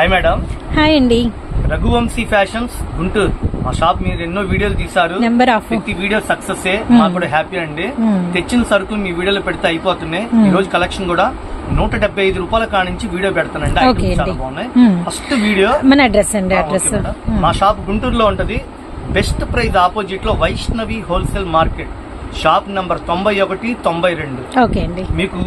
Hi madam hi అండి Raghuvanshi fashions Guntur. మా shop మీరు ఎన్నో వీడియోలు నెంబర్ ఆఫ్ ప్రతి వీడియో సక్సెస్ మాకు కూడా హ్యాపీ అండి. Hmm. తెచ్చిన సరుకులు మీ వీడియోలో పెడితే అయిపోతున్నాయి. Hmm. ఈ రోజు కలెక్షన్ కూడా నూట డెబ్బై ఐదు రూపాయల కాడ నుంచి వీడియో పెడతానండి చాలా. బాగున్నాయి. Hmm. ఫస్ట్ వీడియో మన అడ్రస్ అండి అడ్రస్ మేడం. మా షాప్ గుంటూరులో ఉంటది. బెస్ట్ ప్రైస్ ఆపోజిట్లో Vaishnavi wholesale market shop number తొంభై ఒకటి తొంభై రెండు. ఓకే అండి. మీకు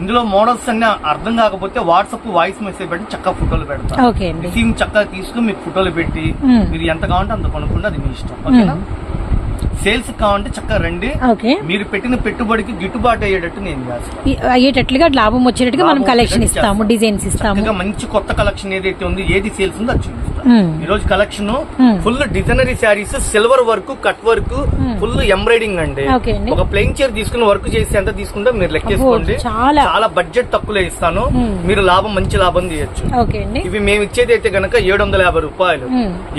ఇందులో మోడల్స్ అన్ని అర్థం కాకపోతే వాట్సాప్ వాయిస్ మెసేజ్ పెట్టి చక్కగా ఫోటోలు పెడతా. ఓకే అండి. రిసీవింగ్ చక్కగా తీసుకుని మీకు ఫోటోలు పెట్టి. మీరు ఎంత కావాలంటే అంత కొనుక్కుంటే అది మీ ఇష్టం. ఓకేనా? సేల్స్ కావాలంటే చక్కగా రండి ఓకే మీరు పెట్టిన పెట్టుబడికి గిట్టుబాటు అయ్యేటట్టు నేను చేస్తాను అయ్యేటట్లుగా లాభం వచ్చేటట్టుగా మనం కలెక్షన్ ఇస్తాము. డిజైన్స్ ఇస్తాము మంచి కొత్త కలెక్షన్ ఏదైతే ఉందో ఏది సేల్స్ ఉందో అది. ఈ రోజు collection. Full designer saris silver work cut work. Full embroidering అండి. ఒక ప్లెయిన్ చైర్ తీసుకుని వర్క్ చేసి ఎంత తీసుకుంటే మీరు లెక్కేసుకోండి చాలా. చాలా బడ్జెట్ తక్కువలో ఇస్తాను. మీరు లాభం మంచి లాభం అండి ఇవి మేము ఇచ్చేది అయితే గనక ఏడు వందల యాభై రూపాయలు.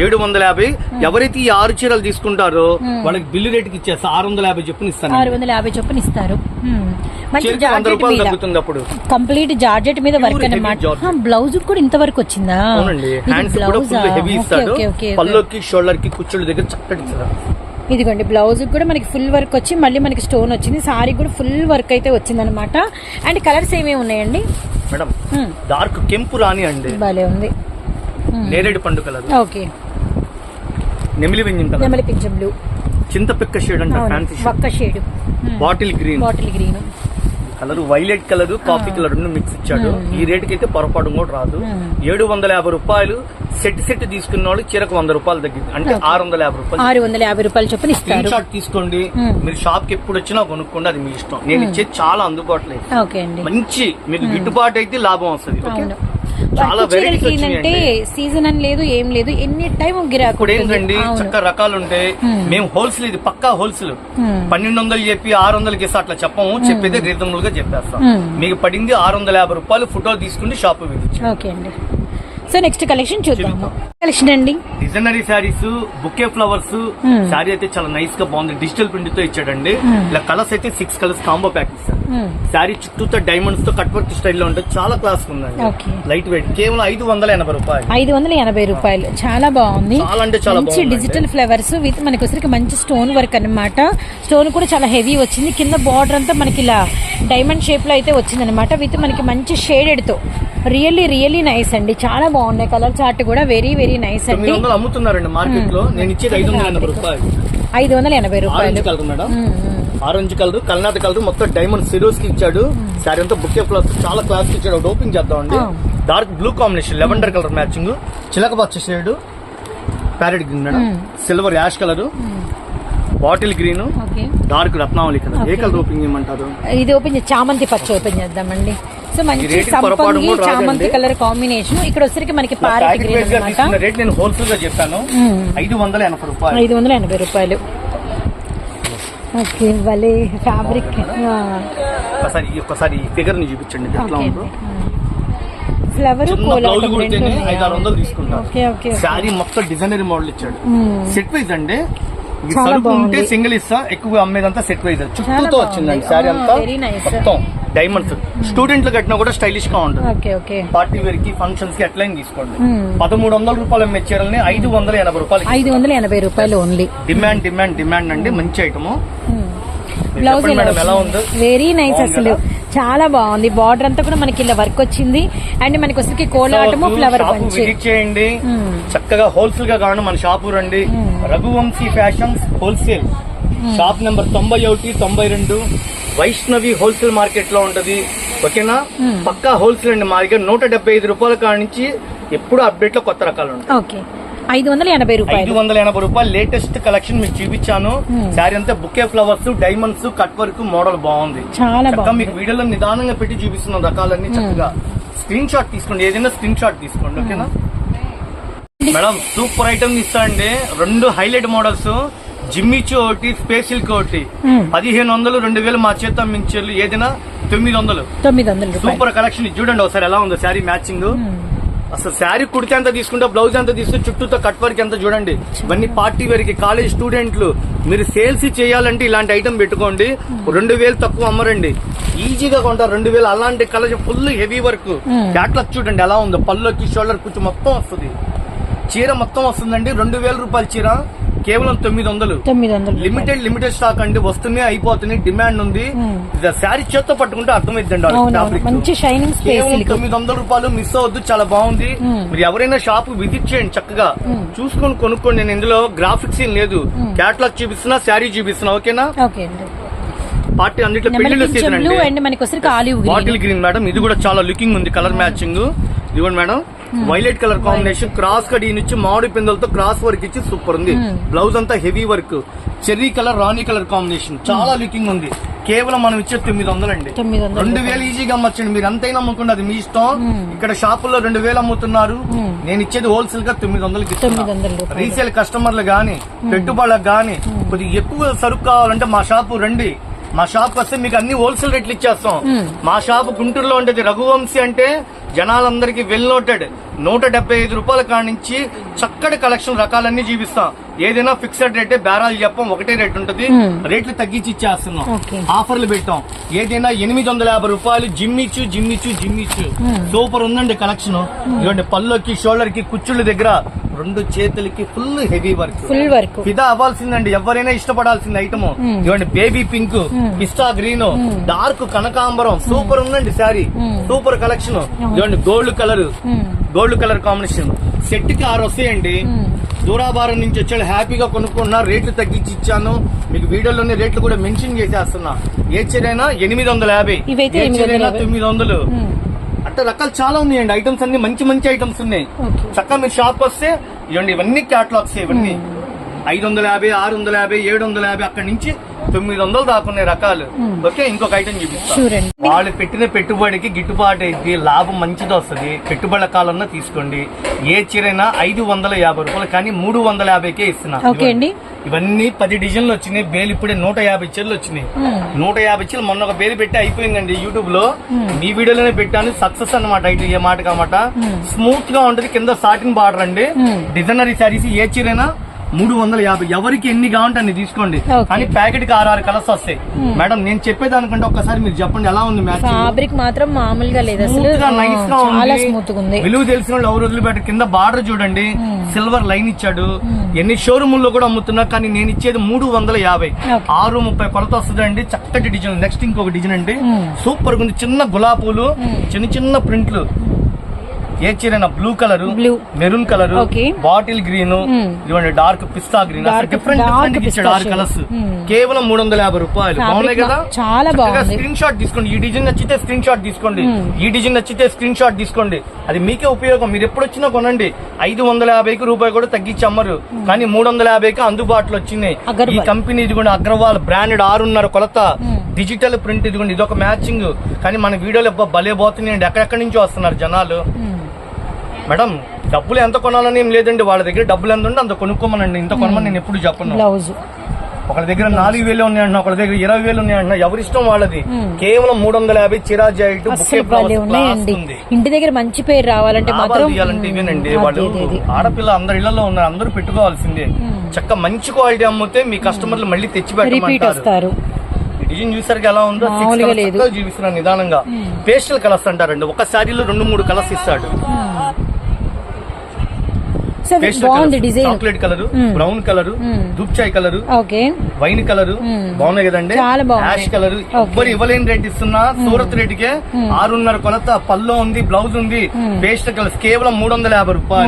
ఏడు వందల యాభై ఎవరైతే ఈ ఆరు చీరలు తీసుకుంటారో. వాళ్ళకి బిల్లు రేటుకి ఇచ్చేస్తా. ఆరు వందల యాభై చెప్పుని ఇస్తాను ఆరు వందల యాభై చొప్పున ఇస్తారు. మంచి చీరకి వంద జార్జెట్ రూపాయలు మీద. తగ్గుతుంది అప్పుడు. కంప్లీట్ జార్జెట్ మీద వర్క్ heavy అన్నమాట. జార్జెట్. బ్లౌజ్ కూడా ఇంత వరకు వచ్చిందా? అవునండి. ఇది హ్యాండ్స్ కూడా బ్లౌజా? ఫుల్ హెవీ ఓకే, ఇస్తాడు. Okay, okay, okay. పల్లోకి షోల్డర్కి కుచ్చుళ్ళ దగ్గర చక్కటి ఇస్తాడు. ఇదిగోండి బ్లౌజ్ కూడా మనకి ఫుల్ వర్క్ వచ్చి మళ్ళీ మనకి స్టోన్ వచ్చింది. సారీ కూడా ఫుల్ వర్క్ అయితే వచ్చింది అనమాట అండ్ కలర్స్ ఏమేమి ఉన్నాయండి? మేడం. డార్క్ కెంపు రాని అండి. భలే ఉంది. నేరేడు పండు కలర్. ఓకే. నెమిలి వెంజిన్ కలర్. నెమలి పింఛం బ్లూ. చింతపిక్క షేడ్ అంటే ఫ్యాన్సీ షేడ్ ఒక్క shade bottle green bottle green colour violet colour coffee colour రెండు మిక్స్ ఇచ్చాడు. మ్మ్. ఈ రేటుకి అయితే పొరపాటు కూడా రాదు. మ్మ్. ఏడు వందల యాభై రూపాయలు సెట్ సెట్ తీసుకున్న వాళ్ళు చీరకు వంద రూపాయలు తగ్గింది అంటే. ఆరు వందల యాభై రూపాయలు. ఆరు వందల యాభై రూపాయలు చొప్పున స్క్రీన్ షాట్ తీసుకోండి. మ్మ్. మీరు షాప్కి ఎప్పుడు వచ్చినా కొనుక్కోండి అది మీ ఇష్టం. నేను ఇచ్చేది చాలా అందుబాటులో. మంచి మీకు గిట్టుబాటు అయితే లాభం వస్తుంది. ఓకే చాలా చీరలకి ఏంటంటే. సీజన్ అని లేదు ఏం లేదు ఎన్ని టైం గిరాకు ఇప్పుడు. ఏంటండి. చక్క రకాలు ఉంటాయి మ్మ్. హోల్సేల్ ఇది పక్కా హోల్సేల్. పన్నెండు వందలు చెప్పి ఆరు వందలకి ఇస్తా అట్లా చెప్పము చెప్పేది రీజనబుల్గా చెప్పేస్తాం. మీకు పడింది ఆరు వందల యాభై రూపాయలు ఫోటోలు తీసుకుంటే షాప్ ఓకే అండి సో నెక్స్ట్ కలెక్షన్ చూద్దాము కలెక్షన్ అండి designer saris bouquet flowers. Sari అయితే చాలా నైస్గా బాగుంది. డిజిటల్ ప్రింట్తో ఇచ్చాడండి. మ్మ్. ఇలా కలర్స్ అయితే సిక్స్ కలర్స్ కాంబో ప్యాక్ ఇస్తారు మ్మ్. శారీ చుట్టూతో డైమండ్స్తో కట్ వర్క్ స్టైల్లో ఉంటుంది చాలా క్లాస్ ఉందండి. లైట్ వెయిట్ కేవలం ఐదు వందల ఎనభై రూపాయలు. ఐదు వందల ఎనభై రూపాయలు. చాలా బాగుంది. చాలా అంటే చాలా మంచి. డిజిటల్ ఫ్లవర్స్ విత్ మనకి వచ్చరికి మంచి స్టోన్ వర్క్ అన్నమాట. స్టోన్ కూడా చాలా హెవీ వచ్చింది. కింద బార్డర్ అంతా మనకి ఇలా డైమండ్ షేప్లో అయితే వచ్చింది అనమాట విత్ మనకి మంచి షేడెడ్తో. రియల్లీ రియల్లీ నైస్ అండి. చాలా బాగున్నాయి. కలర్ చార్ట్ కూడా వెరీ వెరీ నైస్ తొమ్మిది అండి అమ్ముతున్నారండి మార్కెట్లో నేను ఇచ్చేది ఐదు వందల ఎనభై రూపాయలు. ఐదు వందల ఎనభై ఆరెంజ్ రూపాయలు. Colour madam. ఆరెంజ్ కలర్ కల్నాథ కలర్ మొత్తం డైమండ్ సిరోస్కి ఇచ్చాడు శారీ అంతా బుకే ఫ్లవర్స్ చాలా క్లాస్ ఇచ్చాడు. ఓపెన్ చేద్దామండి. ఆ. Dark blue combination lavender colour matching చిలక పచ్చ shade parrot green madam. Silver ash colour bottle green dark రత్నావళి కలర్. ఏ. కలర్ ఓపెన్ చేయమంటారు? ఇది ఓపెన్ చామంతి పచ్చ ఓపెన్ చేద్దామండి. సో మంచి సంపంగి. చామంతి కలర్ కాంబినేషన్. ఇక్కడ వచ్చరికి మనకి పారెట్ గ్రీన్ అనమాట తీసుకున్న రేట్ నేను హోల్సేల్గా చెప్పాను. మ్మ్. ఐదు వందల ఎనభై రూపాయలు. ఐదు వందల ఎనభై రూపాయలు. ఓకే భలే ఫ్యాబ్రిక్ ఒకసారి ఒకసారి ఫిగర్ని చూపించండి. ఎట్లా ఉందో. ఫ్లవర్ ఓకే ఓకే శారీ మొత్తం డిజైనరీ మోడల్ ఇచ్చాడు. సెట్ వైజ్ అండి. సరుకు ఉంటే. సింగిల్ ఇస్తా ఎక్కువ అమ్మేదంతా సెట్ వైజ్ చుట్టూతో. వచ్చిందండి శారీ ఆ, అంతా. మొత్తం. డైమండ్స్ స్టూడెంట్లు కట్టినా కూడా స్టైలిష్గా ఉంటుంది. Okay okay. పార్టీ వేర్కి ఫంక్షన్స్కి అట్లయిన తీసుకోండి. మ్మ్. పదమూడు వందల రూపాయలు అమ్మే చీరల్ని ఐదు వందల ఎనభై రూపాయలు ఐదు వందల ఎనభై రూపాయలు ఓన్లీ డిమాండ్ డిమాండ్ డిమాండ్ అండి. మంచి ఐటమ్ బ్లౌజ్? వెరీ నైస్ అసలు. చాలా బాగుంది. బార్డర్ అంతా కూడా మనకి ఇలా వర్క్ వచ్చింది. అండ్ మనకి వచ్చరికి కోలాటము ఫ్లవర్ చేయండి. మ్మ్. చక్కగా హోల్సేల్గా కావాలి మన షాపు రండి Raghuvamshi fashions wholesale shop number తొంభై ఒకటి తొంభై రెండు వైష్ణవి హోల్సేల్ మార్కెట్లో ఉంటది. ఓకేనా? పక్కా హోల్సేల్ అండి మా దగ్గర నూట డెబ్బై ఐదు రూపాయల కాడ నుంచి ఎప్పుడు అప్డేట్లో కొత్త రకాలు ఉంటాయి. ఓకే. ఐదు వందల ఎనభై ఐదు రూపాయలు వందల ఎనభై రూపాయలు లేటెస్ట్ కలెక్షన్ మీకు చూపించాను. శారీ అంతా bouquet flowers diamonds cut work model బాగుంది. చాలా మీకు వీడియోలో నిదానంగా పెట్టి చూపిస్తున్న రకాలన్నీ చక్కగా. స్క్రీన్ షాట్ తీసుకోండి. ఏదైనా స్క్రీన్ షాట్ తీసుకోండి ఓకేనా? మేడం సూపర్ ఐటమ్ ఇస్తా అండి రెండు హైలైట్ మోడల్స్ జిమ్మిచు ఒకటి స్పేషల్ ఒకటి. పదిహేను వందలు రెండు వేలు మా చేత మించర్లు ఏదైనా? తొమ్మిది వందలు. తొమ్మిది వందల రూపాయలు. Super collection. చూడండి ఒకసారి ఎలా ఉందో శారీ మ్యాచింగ్. అసలు శారీ కుడితే ఎంత తీసుకుంటే బ్లౌజ్ ఎంత తీసుకుంటే చుట్టూతో కట్ వర్క్ ఎంత చూడండి. ఇవన్నీ పార్టీ వేర్కి కాలేజ్ స్టూడెంట్లు. మీరు సేల్స్ చేయాలంటే ఇలాంటి ఐటమ్ పెట్టుకోండి. రెండు వేలు తక్కువ అమ్మరండి. ఈజీగా కొంటారు రెండు వేలు. అలాంటి colour full heavy work. Catalogue చూడండి ఎలా ఉందో. పళ్ళుకి షోల్డర్ కూర్చో మొత్తం వస్తుంది. చీర మొత్తం వస్తుందండి. రెండు వేల రూపాయల చీర. కేవలం తొమ్మిది వందలు తొమ్మిది వందలు లిమిటెడ్ లిమిటెడ్ స్టాక్ అండి. వస్తున్నాయి అయిపోతున్నాయి డిమాండ్ ఉంది. Hmm. శారీ చేత్తో పట్టుకుంటే fabric. మంచి షైనింగ్ కేవలం తొమ్మిది వందల రూపాయలు మిస్ అవద్దు చాలా బాగుంది. Hmm. మీరు ఎవరైనా షాప్ విజిట్ చేయండి చక్కగా. చూసుకొని కొనుక్కోండి. నేను ఇందులో గ్రాఫిక్స్ ఏం లేదు. Hmm. క్యాట్లాగ్ చూపిస్తున్నా శారీ చూపిస్తున్నా ఓకేనా ఓకే పార్టీ అన్నిట్లో పింఛం సీజన్ అండి. మనకి olive bottle green green madam ఇది కూడా చాలా లుకింగ్ ఉంది కలర్ మ్యాచింగ్ ఇదిగోండి madam violet colour combination cross cut నుంచి మామిడి పిందలతో క్రాస్ వర్క్ ఇచ్చి సూపర్ ఉంది. బ్లౌజ్ అంతా heavy work cherry colour rani colour combination చాలా లుకింగ్ ఉంది. కేవలం మనం ఇచ్చే తొమ్మిది వందలు రెండు వేలు ఈజీగా అమ్మచ్చండి. మీరు ఎంతైనా అమ్ముకోండి అది మీ ఇష్టం. ఇక్కడ షాపుల్లో రెండు వేలు అమ్ముతున్నారు. నేను ఇచ్చేది హోల్సేల్గా తొమ్మిది వందలకి రీసేల్ కస్టమర్లు గాని పెట్టుబడులకు గాని కొద్దిగా ఎక్కువ సరుకు కావాలంటే మా షాపు రండి. మా షాప్ వస్తే మీకు అన్ని హోల్సేల్ రేట్లు ఇచ్చేస్తాం. మా షాప్ గుంటూరులో ఉండేది రఘువంశీ అంటే జనాలందరికీ వెల్ నోటెడ్ నూట డెబ్బై ఐదు రూపాయల కాడ నుంచి చక్కటి కలెక్షన్ రకాలన్నీ చూపిస్తాం ఏదైనా ఫిక్స్డ్ రేటే బేరాలు చెప్పం ఒకటే రేట్ ఉంటుంది. రేట్లు తగ్గించి ఇచ్చేస్తున్నాం. ఆఫర్లు పెట్టాం. ఏదైనా ఎనిమిది వందల యాభై రూపాయలు జిమ్ ఇచ్చు జిమ్ ఇచ్చు జిమ్ ఇచ్చు సూపర్ ఉందండి కలెక్షన్. ఇదిగోండి పళ్ళకి షోల్డర్కి కుచ్చుళ్ళ దగ్గర రెండు చేతులకి full heavy work full work ఫిదా అవ్వాల్సిందండి. ఎవరైనా ఇష్టపడాల్సింది ఐటమ్. ఇవ్వండి baby pink pista green dark కనకాంబరం. సూపర్ ఉందండి శారీ సూపర్ కలెక్షన్ ఇవ్వండి gold colour gold colour combination సెట్కి ఆరు వస్తాయండి. దూరాభారం నుంచి వచ్చాడు హ్యాపీగా కొనుక్కున్నా రేట్లు తగ్గించి ఇచ్చాను. మీకు వీడియోలోనే రేట్లు కూడా మెన్షన్ చేసేస్తున్నా. ఏ చీరైనా ఎనిమిది వందల యాభై. ఏ చీరైనా. తొమ్మిది వందలు. అంటే రకాలు చాలా ఉన్నాయండి. ఐటమ్స్ అన్ని మంచి మంచి ఐటమ్స్ ఉన్నాయి. చక్కగా మీరు షాప్ వస్తే ఇవ్వండి ఇవన్నీ క్యాటలాగ్స్ ఇవన్నీ ఐదు వందల యాభై ఆరు వందల యాభై ఏడు వందల యాభై అక్కడి నుంచి తొమ్మిది వందలు దాకున్నాయి రకాలు ఓకే ఇంకొక ఐటమ్ చూపిస్తాను వాళ్ళు పెట్టిన పెట్టుబడికి గిట్టుబాటు అయితే లాభం మంచిది వస్తుంది పెట్టుబడుల కాలంలో తీసుకోండి. ఏ చీరైనా ఐదు వందల యాభై రూపాయలు కానీ మూడు వందల యాభైకే ఇస్తున్నా. ఇవన్నీ పది డిజైన్లు వచ్చినాయి. బేలు ఇప్పుడే నూట యాభై చీరలు వచ్చినాయి. నూట యాభై చీరలు మొన్న ఒక బేలు పెట్టి అయిపోయిందండి యూట్యూబ్లో మీ వీడియోలోనే పెట్టాను. సక్సెస్ అన్నమాట ఇటు ఏ మాట కామాట. స్మూత్గా ఉంటది. కింద సాటిన్ బార్డర్ అండి. డిజైనరీ శారీస్ ఏ చీరైనా మూడు వందల యాభై ఎవరికి ఎన్ని కావాలంటే అన్ని తీసుకోండి. కానీ ప్యాకెట్కి ఆరు ఆరు కలర్స్ వస్తాయి. మేడం నేను చెప్పేదానికంటే ఒక్కసారి మీరు చెప్పండి ఎలా ఉంది మ్యాచ్ ఫ్యాబ్రిక్ మాత్రం మామూలుగా లేదు అసలు. నైస్గా ఉంది. విలువ తెలిసిన వాళ్ళు ఎవరు వదిలిపెట్ట కింద బార్డర్ చూడండి సిల్వర్ లైన్ ఇచ్చాడు. ఎన్ని షోరూముల్లో కూడా అమ్ముతున్నా కానీ నేను ఇచ్చేది మూడు వందల యాభై. ఆరు ముప్పై కొలత వస్తుంది అండి చక్కటి డిజైన్ నెక్స్ట్ ఇంకొక డిజైన్ అండి. సూపర్గా ఉంది చిన్న గులాబీలు చిన్న చిన్న ప్రింట్లు. ఏ చీరైనా? Blue colour Blue. Maroon colour. Bottle green ఇదిగోండి dark pista green different different. ఆరు కలర్స్ Hmm. కేవలం మూడు వందల యాభై రూపాయలు. బాగున్నాయి కదా? చాలా బాగుంది. స్క్రీన్ షాట్ తీసుకోండి. ఈ డిజైన్ నచ్చితే స్క్రీన్ షాట్ తీసుకోండి. ఈ డిజైన్ నచ్చితే స్క్రీన్ షాట్ తీసుకోండి. అది మీకే ఉపయోగం. మీరు ఎప్పుడు వచ్చినా కొనండి. ఐదు వందల యాభైకి రూపాయి కూడా తగ్గించి అమ్మరు కానీ మూడు వందల యాభైకి అందుబాటులో వచ్చినాయి ఈ. కంపెనీ ఇదిగోండి అగ్రవాల్ బ్రాండెడ్ ఆరున్నర కొలత. డిజిటల్ ప్రింట్ ఇదిగోండి ఇది ఒక మ్యాచింగ్ కానీ మన వీడియోలు భలే పోతున్నాయండి. ఎక్కడెక్కడి నుంచో వస్తున్నారు జనాలు. మేడం డబ్బులు ఎంత కొనాలని ఏం లేదండి. వాళ్ళ దగ్గర డబ్బులు ఎంత ఉంటే అంత కొనుక్కోమనండి. ఇంత కొనమని నేను ఎప్పుడు చెప్పను. బ్లౌజ్. ఒకళ్ళ దగ్గర నాలుగు వేలు ఉన్నాయంటున్నా ఒకళ్ళ దగ్గర ఇరవై వేలు ఉన్నాయంటున్నా. ఎవరిష్టం వాళ్ళది? కేవలం మూడు వందల యాభై చిరా జాయిట్ అస్సలు భలే ఉన్నాయండి. ఇంటి దగ్గర మంచి పేరు రావాలంటే తీయాలంటే ఇవేనండి. వాళ్ళు. ఆడపిల్ల అందరు ఇళ్ళలో ఉన్నారు. అందరూ పెట్టుకోవాల్సిందే. చక్క మంచి క్వాలిటీ అమ్మితే మీ కస్టమర్లు మళ్ళీ తెచ్చి పెట్టమంటారు. వస్తారు. ఈ డిజైన్ చూసారు ఎలా ఉందో? చూపిస్తున్నాను నిదానంగా. పేస్టల్ కలర్స్ అంటారండి. ఒక శారీలో రెండు మూడు కలర్స్ ఇస్తాడు. బాగుంది design chocolate colour brown colour దుప్చాయ్ colour okay wine colour బాగున్నాయి కదండి. చాలా. యాష్ కలర్ ఎవ్వరు ఇవ్వలేని రేట్ ఇస్తున్నా. సూరత్ రేటుకే ఆరున్నర కొలత పల్లో ఉంది బ్లౌజ్ ఉంది. పేస్ట్ కలర్స్ కేవలం మూడు వందల యాభై రూపాయలు.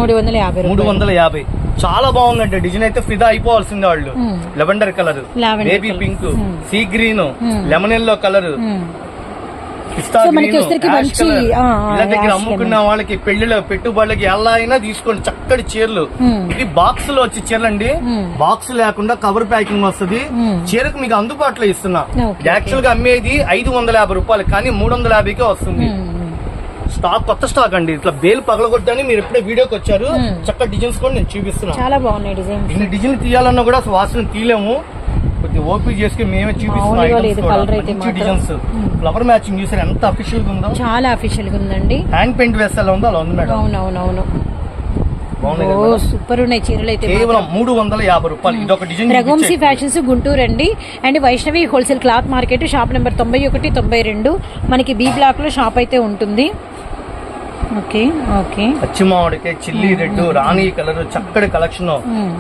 మూడు వందల యాభై చాలా బాగుందండి. డిజైన్ అయితే ఫిదా అయిపోవాల్సిందే వాళ్ళు. Lavender colour baby. Pink sea green lemon yellow colour so మనకి మంచి, దగ్గర అమ్ముకున్న వాళ్ళకి పెళ్ళిలో పెట్టుబడులకి ఎలా అయినా తీసుకోండి. చక్కటి చీరలు. ఇవి బాక్స్లో వచ్చే చీరలు అండి బాక్స్ లేకుండా కవర్ ప్యాకింగ్ వస్తుంది. చీరకు మీకు అందుబాటులో ఇస్తున్నా. యాక్చువల్గా అమ్మేది ఐదు వందల యాభై రూపాయలు కానీ మూడు వందల యాభైకే వస్తుంది. స్టాక్ కొత్త స్టాక్ అండి. ఇట్లా బేల్ పగలగొట్టని మీరు ఎప్పుడే వీడియోకి వచ్చారు? చక్కటి డిజైన్స్ కూడా నేను చూపిస్తున్నా. చాలా బాగున్నాయి డిజైన్ డిజైన్ తీయాలన్నా కూడా అసలు వాసన తీయలేము. ఓపీ చేసుకుని మేమే. డిజైన్స్ ఫ్లవర్ మ్యాచింగ్ చూసారు ఎంత అఫీషియల్గా ఉందో. చాలా అఫీషియల్గా ఉందండి. హ్యాండ్ పెయింట్ వేస్తే ఎలా ఉందో అలా ఉంది మేడం. అవునవునవును? సూపర్ ఉన్నాయి చీరలు అయితే కేవలం మూడు వందల యాభై రూపాయలు. ఇది ఒక డిజైన్ రఘువంశీ ఫ్యాషన్స్ గుంటూరు అండి. And Vaishnavi wholesale cloth market shop number తొంభై ఒకటి తొంభై రెండు. మనకి బి బ్లాక్లో షాప్ అయితే ఉంటుంది. పచ్చి మామిడికాయ చిల్లీ రెడ్ రాణి కలర్ చక్కటి కలెక్షన్.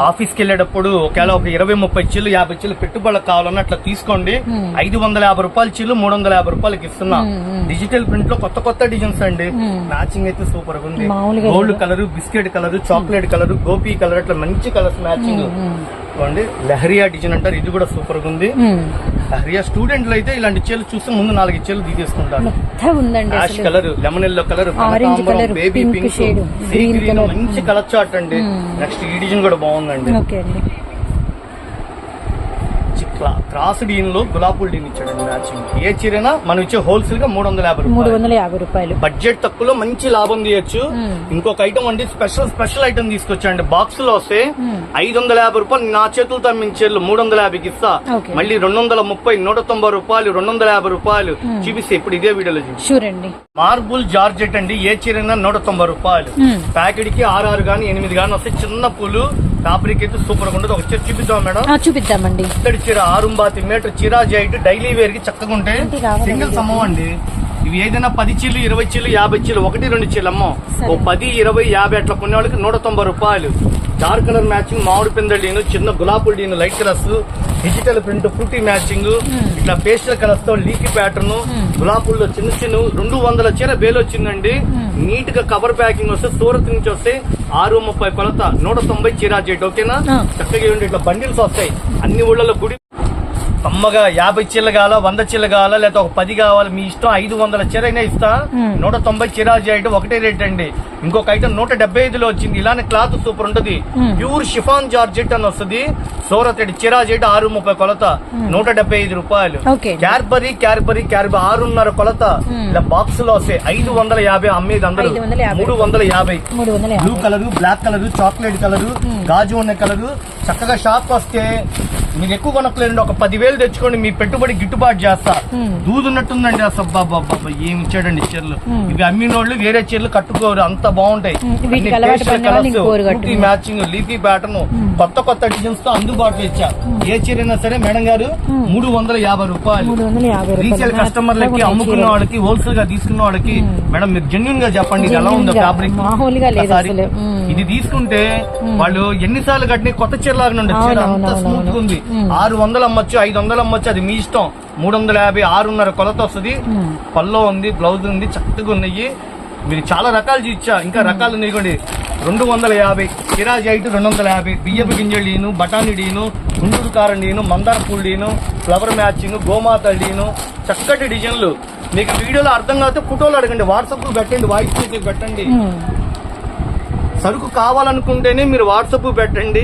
ఆఫీస్కి వెళ్ళేటప్పుడు ఒకవేళ ఒక ఇరవై ముప్పై చిల్లు యాభై చిల్లు పెట్టుబడులకు కావాలన్నా అట్లా తీసుకోండి. ఐదు వందల యాభై రూపాయల చిల్లు మూడు వందల యాభై రూపాయలకి ఇస్తున్నా. డిజిటల్ ప్రింట్లో కొత్త కొత్త డిజైన్స్ అండి. మ్యాచింగ్ అయితే సూపర్గా ఉంది gold. Colour biscuit colour chocolate colour Gopi colour అట్లా మంచి కలర్స్ మ్యాచింగ్ చూడండి లహరియా డిజైన్ అంటారు. ఇది కూడా సూపర్గా ఉంది. లహరియా స్టూడెంట్లు అయితే ఇలాంటి చీరలు చూస్తే ముందు నాలుగు చీరలు తీసేసుకుంటారు. ఉందండి ash colour lemon yellow colour baby pink sea green. మంచి కలర్. చార్ట్ అండి. నెక్స్ట్ ఈ డిజైన్ కూడా బాగుందండి. అండి క్రాస్ డీన్లో గులాబుల్ డీన్ ఇచ్చాడండి మ్యాచింగ్ ఏ చీరైనా మనం ఇచ్చే హోల్సేల్గా మూడు వందల యాభై మూడు రూపాయలు వందల యాభై రూపాయలు బడ్జెట్ తక్కువలో మంచి లాభం తీయొచ్చు. ఇంకొక ఐటమ్ అండి స్పెషల్ స్పెషల్ ఐటమ్ తీసుకొచ్చాండి బాక్స్లో వస్తే. ఐదు వందల యాభై రూపాయలు నా చేతులతో అమ్మించేళ్ళు మూడు వందల యాభైకి ఇస్తా. మళ్ళీ రెండు వందల ముప్పై నూట తొంభై రూపాయలు రెండు వందల యాభై రూపాయలు. చూపిస్తే ఇప్పుడు ఇదే వీడియోలో అండి మార్బుల్ జార్జెట్ అండి ఏ చీరైనా నూట తొంభై రూపాయలు. ప్యాకెట్కి ఆరు ఆరు గానీ ఎనిమిది గానీ వస్తే చిన్న పూలు ఫ్యాబ్రిక్ అయితే సూపర్గా ఉంటుంది ఒక చీర చూపిద్దాం మేడం? చూపిద్దామండి. ఇత్తడి చీర ఆరుంబాతి మీటర్ చీర జైట్ డైలీ వేర్కి చక్కగా ఉంటే అంటే రావాలి సింగిల్. సమ్మం అండి. ఇవి ఏదైనా పది చీలు ఇరవై చీలు యాభై చీలు ఒకటి రెండు చీలు అమ్మో. సరే. ఓ పది ఇరవై యాభై అట్లా కొనే వాళ్ళకి నూట తొంభై రూపాయలు. డార్క్ కలర్ మ్యాచింగ్ మామిడి పిందడీను చిన్న గులాబుల్ డీను light colours digital print fruity matching ఇట్లా పేస్టల్ కలర్స్తో లీకి ప్యాటర్న్ గులాబుల్లో చిన్న చిన్న రెండు వందల చీర బేలు వచ్చిందండి. నీట్గా కవర్ ప్యాకింగ్ వస్తే సూరత్ నుంచి వస్తే ఆరు ముప్పై కొలత నూట తొంభై చీరా చేయటం ఓకేనా. చక్కగా ఇట్లా బండిల్స్ వస్తాయి. అన్ని ఊళ్ళలో గుడి కమ్మగా యాభై చీరలు కావాలా వంద చీరలు కావాలా లేదా ఒక పది కావాలి మీ ఇష్టం ఐదు వందల చీర అయినా ఇస్తా. నూట తొంభై చీరా చేయటం ఒకటే రేట్ అండి. ఇంకొక ఐటమ్ నూట డెబ్బై ఐదులో వచ్చింది. ఇలానే క్లాత్ సూపర్ ఉంటది. ప్యూర్ షిఫాన్ జార్జెట్ అని వస్తుంది. సూరత్ చీరా చేయటం ఆరు ముప్పై కొలత. నూట డెబ్బై ఐదు రూపాయలు. క్యార్బరీ క్యార్బరీ క్యార్బరీ ఆరున్నర కొలత. ఇలా బాక్స్లో వస్తాయి ఐదు వందల యాభై. అమ్మేది అందరూ. మూడు వందల యాభై. Blue colour black colour chocolate colour గాజు ఉన్న కలర్. చక్కగా షాప్ వస్తే మీరు ఎక్కువ కొనట్లేదండి ఒక పదివేలు తెచ్చుకోండి మీ పెట్టుబడి గిట్టుబాటు చేస్తా. దూదున్నట్టుందండి అసలు బాబా బాబా ఏమి ఇచ్చాడండి చీరలు. ఇవి అమ్మినోళ్ళు వేరే చీరలు కట్టుకోరు అంత బాగుంటాయి. వాళ్ళు. మ్యాచింగ్ లీఫీ ప్యాటర్న్ కొత్త కొత్త డిజైన్స్తో అందుబాటులో ఇచ్చా. ఏ చీర అయినా సరే మేడం గారు. మూడు వందల యాభై రూపాయలు. రీసేల్ కస్టమర్లకి అమ్ముకున్న. వాళ్ళకి హోల్సేల్గా తీసుకున్న వాళ్ళకి మేడం మీరు జెన్యున్గా చెప్పండి ఇది ఎలా ఉందో ఫ్యాబ్రిక్ ఇది తీసుకుంటే వాళ్ళు ఎన్నిసార్లు కట్టిన కొత్త చీర లాగా చీర అంత స్మూత్ ఉంది. ఆరు వందలు అమ్మొచ్చు ఐదు వందలు అమ్మొచ్చు అది మీ ఇష్టం. మూడు వందల యాభై ఆరున్నర కొలత వస్తుంది. పల్లో ఉంది బ్లౌజ్ ఉంది చక్కగా ఉన్నాయి. మీరు చాలా రకాలు ఇచ్చా ఇంకా రకాలు ఉన్నాయి ఇదిగోండి రెండు వందల యాభై కిరాజీ ఐటు రెండు వందల యాభై బియ్యపు గింజలు డీను బఠానీ డీను గుంటూరు కారం డీను మందార పూలు డీను ఫ్లవర్ మ్యాచింగ్ గోమాత డీను. చక్కటి డిజైన్లు. మీకు వీడియోలో అర్థం కాకపోతే ఫోటోలు అడగండి వాట్సాప్ పెట్టండి వాయిస్ మెసేజ్ పెట్టండి. సరుకు కావాలనుకుంటేనే మీరు వాట్సాప్ పెట్టండి.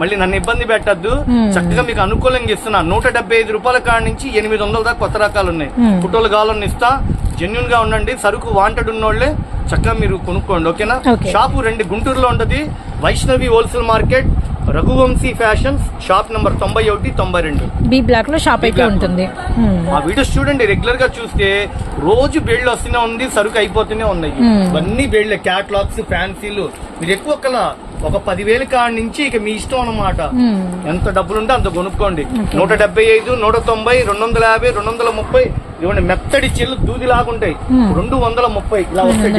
మళ్ళీ నన్ను ఇబ్బంది పెట్టద్దు. చక్కగా మీకు అనుకూలంగా ఇస్తున్నా. నూట డెబ్బై ఐదు రూపాయల కాడ నుంచి ఎనిమిది వందల దాకా కొత్త రకాలు ఉన్నాయి. ఫోటోలు కావాలని ఇస్తా. జెన్యున్గా ఉండండి. సరుకు వాంటెడ్ ఉన్నోళ్ళే చక్కగా మీరు కొనుక్కోండి ఓకేనా. షాపు రెండు గుంటూరులో ఉంటది. Vaishnavi wholesale market. Raghuvamshi fashions shop number తొంభై ఒకటి తొంభై రెండు. బి బ్లాక్లో షాప్ అయితే. ఉంటుంది. ఆ వీడియోస్ చూడండి రెగ్యులర్గా చూస్తే రోజు బేళ్ళు వస్తూనే ఉంది సరుకు అయిపోతూనే ఉన్నాయి. ఇవన్నీ బేళ్ళే క్యాట్లాగ్స్ ఫ్యాన్సీలు మీరు ఎక్కువ ఒకల ఒక పదివేల కాడ నుంచి ఇక మీ ఇష్టం అన్నమాట. మ్మ్. ఎంత డబ్బులుంటే అంత కొనుక్కోండి. నూట డెబ్బై ఐదు నూట తొంభై రెండు వందల యాభై రెండు వందల ముప్పై. ఇవ్వండి మెత్తడి చెల్లు దూది లాగుంటాయి. రెండు వందల ముప్పై. ఇలా వస్తాయి.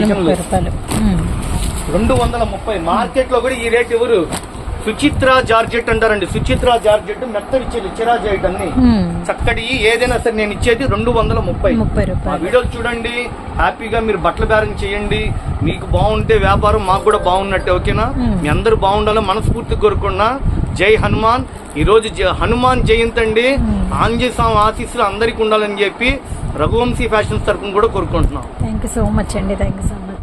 రెండు వందల ముప్పై. మార్కెట్లో కూడా ఈ రేట్ ఎవరు సుచిత్ర జార్జెట్ అంటారండి. సుచిత్ర జార్జెట్ మెత్తడి చెల్లు చిరా జార్జెట్ అన్ని. చక్కటి ఏదైనా సరే నేను ఇచ్చేది రెండు వందల ముప్పై. ఆ వీడియోలు చూడండి. హ్యాపీగా మీరు బట్టల బేరం చేయండి. మీకు బాగుంటే వ్యాపారం మాకు కూడా బాగున్నట్టే ఓకేనా. మీ అందరూ బాగుండాలని మనస్ఫూర్తి కోరుకున్నా. జై హనుమాన్. ఈ రోజు హనుమాన్ జయంతి అండి. ఆంజనేయ స్వామి ఆశీస్సులు అందరికి ఉండాలని చెప్పి రఘువంశీ ఫ్యాషన్స్ తరఫున కూడా కోరుకుంటున్నాం. థ్యాంక్ యూ సో మచ్ అండి. Thank you so much